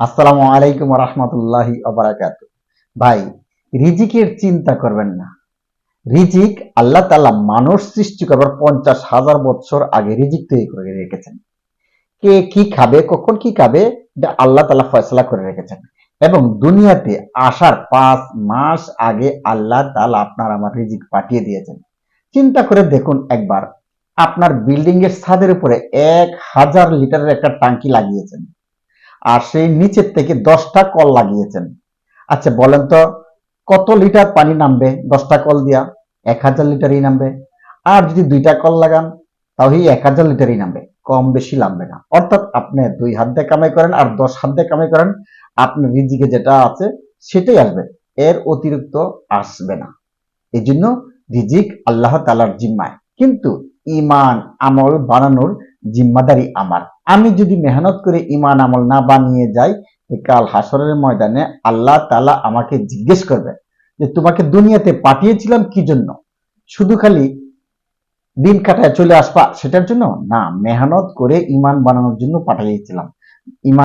আসসালামু আলাইকুম রহমতুল্লাহি অবরাকাত ভাই, রিজিকের চিন্তা করবেন না। রিজিক আল্লাহ তাআলা মানুষ সৃষ্টি করবার পঞ্চাশ হাজার বছর আগে রিজিক তৈরি করে রেখেছেন। কে কি খাবে, কখন কি খাবে, এটা আল্লাহ তাআলা ফয়সলা করে রেখেছেন। এবং দুনিয়াতে আসার পাঁচ মাস আগে আল্লাহ তালা আপনার আমার রিজিক পাঠিয়ে দিয়েছেন। চিন্তা করে দেখুন একবার, আপনার বিল্ডিং এর ছাদের উপরে এক হাজার লিটারের একটা টাঙ্কি লাগিয়েছেন। আর সেই নিচের থেকে দশটা কল লাগিয়েছেন। আচ্ছা বলেন তো, কত লিটার পানি নামবে? দশটা কল দিয়া এক হাজার লিটারই নামবে। আর যদি দুইটা কল লাগান তাহলে এক হাজার লিটারই নামবে। কম বেশি নামবে না। অর্থাৎ আপনি দুই হাত দিয়ে কামাই করেন আর দশ হাত দিয়ে কামাই করেন, আপনার রিজিকে যেটা আছে সেটাই আসবে। এর অতিরিক্ত আসবে না। এই জন্য রিজিক আল্লাহ তালার জিম্মায়। কিন্তু ইমান আমল বানানোর জিম্মাদারি আমার। আমি যদি মেহনত করে ইমান আমল না বানিয়ে যাই কাল হাসরের ময়দানে আল্লাহ তালা আমাকে জিজ্ঞেস করবে যে, তোমাকে দুনিয়াতে পাঠিয়েছিলাম কি জন্য? শুধু খালি দিন কাটায় চলে আসবা সেটার জন্য? না, মেহনত করে ইমান বানানোর জন্য পাঠিয়েছিলাম। ইমান